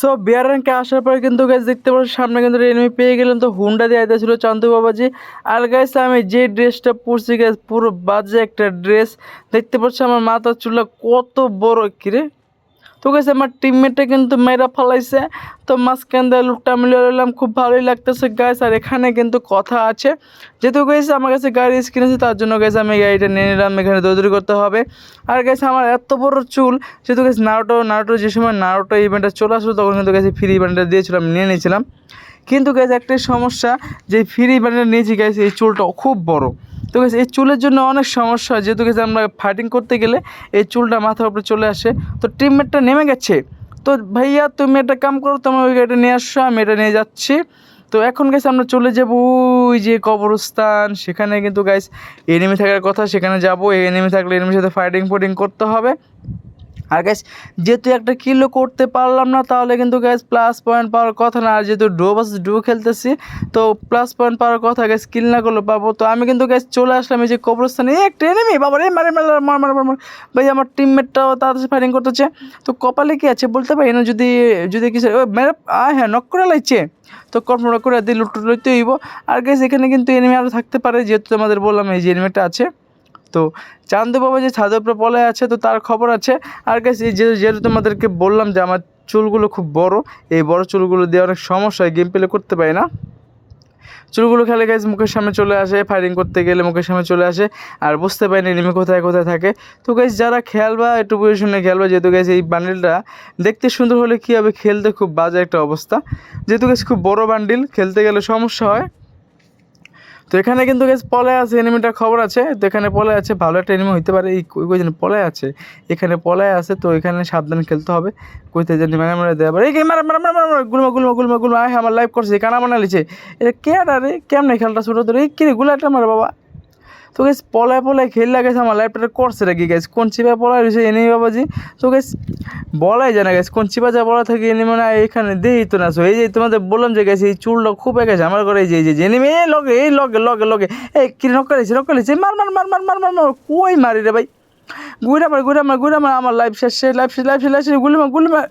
So বিয়ার র্যাঙ্কে আসার পরে কিন্তু গাইজ দেখতে পাচ্ছি, সামনে কিন্তু এনিমি পেয়ে গেলেন। তো হুন্ডা দিয়ে আইতেছিল চান্দু বাবাজি। আর গাইস আমি যে ড্রেসটা পরছি গাইজ পুরো বাজে একটা ড্রেস দেখতে পাচ্ছি আমার মাথার চুলা কত বড়, কিরে? তো গেছে, আমার টিমমেটটা কিন্তু মেয়েরা ফালাইছে। তো মাঝখান দিয়ে লুকটা মিলিয়ে নিলাম খুব ভালোই লাগতেছে গাইস আর এখানে কিন্তু কথা আছে। যেহেতু গেছে আমার কাছে গাড়ি স্ক্রিন আছে, তার জন্য গেছে আমি গাড়িটা নিয়ে নিলাম, এখানে দৌড়ি করতে হবে। আর গেছে আমার এত বড় চুল, যেহেতু গেছে নারোটো নারোটো যে সময় নারোটো ইভেন্টটা চলে আসলো, তখন কিন্তু গেছে ফ্রি ইভেন্টটা দিয়েছিলাম নিয়ে নিয়েছিলাম। কিন্তু গেছে একটাই সমস্যা, যে ফ্রি ইভেন্টটা নিয়েছি গেছে এই চুলটা খুব বড়। তো গেছে এই চুলের জন্য অনেক সমস্যা হয়। যেহেতু গেছে আমরা ফাইটিং করতে গেলে এই চুলটা মাথার উপরে চলে আসে। তো টিমমেটটা নেমে গেছে। তো ভাইয়া, তুমি একটা কাম করো, তোমার ওই গাড়িটা নিয়ে আসছো আমি এটা নিয়ে যাচ্ছি। তো এখন গেছে আমরা চলে যাব ওই যে কবরস্থান। সেখানে কিন্তু গাইস এনিমি থাকার কথা, সেখানে যাব। এনিমি থাকলে এনিমির সাথে ফাইটিং ফাইটিং করতে হবে। আর গ্যাস যেহেতু একটা কিলো করতে পারলাম না, তাহলে কিন্তু গ্যাস প্লাস পয়েন্ট পাওয়ার কথা না। আর যেহেতু ডো বাস ডো খেলতেছি, তো প্লাস পয়েন্ট পাওয়ার কথা গ্যাস কিল না করলে পাবো। তো আমি কিন্তু গ্যাস চলে আসলাম এই যে কবরস্থানে। একটা এনেমি বাবা রে, মারে মারে, মার মার মার ভাই, আমার টিমমেটটাও তাদের ফাইটিং করতেছে। তো কপালে কি আছে বলতে পারি না? যদি যদি কিছু মেরে হ্যাঁ নক করে লাইছে। তো কর্মরা করে দিয়ে লুট লইতে হইব। আর গ্যাস এখানে কিন্তু এনিমি আরও থাকতে পারে, যেহেতু আমাদের বললাম এই যে এনিমিটা আছে। তো চান্দু বাবা যে ছাদের উপরে পলায় আছে, তো তার খবর আছে। আর গেছে যে যেহেতু তোমাদেরকে বললাম যে আমার চুলগুলো খুব বড়, এই বড় চুলগুলো দিয়ে অনেক সমস্যা হয় গেম প্লে করতে পারি না। চুলগুলো খেলে গেছে মুখের সামনে চলে আসে ফায়ারিং করতে গেলে মুখের সামনে চলে আসে, আর বুঝতে পারি না এনিমি কোথায় কোথায় থাকে। তো গাইজ যারা খেলবা, একটু পজিশনে খেলবা, যেহেতু গেছে এই বান্ডিলটা দেখতে সুন্দর হলে কী হবে? খেলতে খুব বাজে একটা অবস্থা। যেহেতু গেছে খুব বড় বান্ডিল খেলতে গেলে সমস্যা হয়। তো এখানে কিন্তু গেছে পলে আছে, এনিমিটার খবর আছে। তো এখানে পলে আছে, ভালো একটা এনিমি হইতে পারে। এই কই জানি পলায় আছে। এখানে পলায় আছে, তো এখানে সাবধান খেলতে হবে। কইতে জানি মানে মারা দেওয়া এই যে মারা মারা মারা মারা মারা। গুলমা গুলমা গুলমা গুলমা। আয় আমার লাইভ করছে কানা বানালিছে এটা কে রে? কেমনে খেলটা ছোটো ধরে? এই কিরে, গুলাটা মারা বাবা। তো গেছ পলায় পলায় খেললা গেছে আমার লাইফটা করছে রাখি গেছে কোন চিপা পলায় রয়েছে এনে বাবাজি তো গেছ বলাই জানা গেছে কোন চিপা যা বলা থাকে এনে মানে এখানে দেই তো না। সো এই যে তোমাদের বললাম যে গেছে এই চুলটা খুব গেছে আমার ঘরে এই যে এই যে এনে এই লগে এই লগে লগে লগে। এই কি নকালিছে নকালিছে মার মার মার মার মার মার মার কই মারি রে ভাই? গুড়া মার গুড়া মার গুড়া মার, আমার লাইফ শেষ লাইফ শেষ লাইফ শেষ লাইফ শেষ। গুলি মার গুলি মার।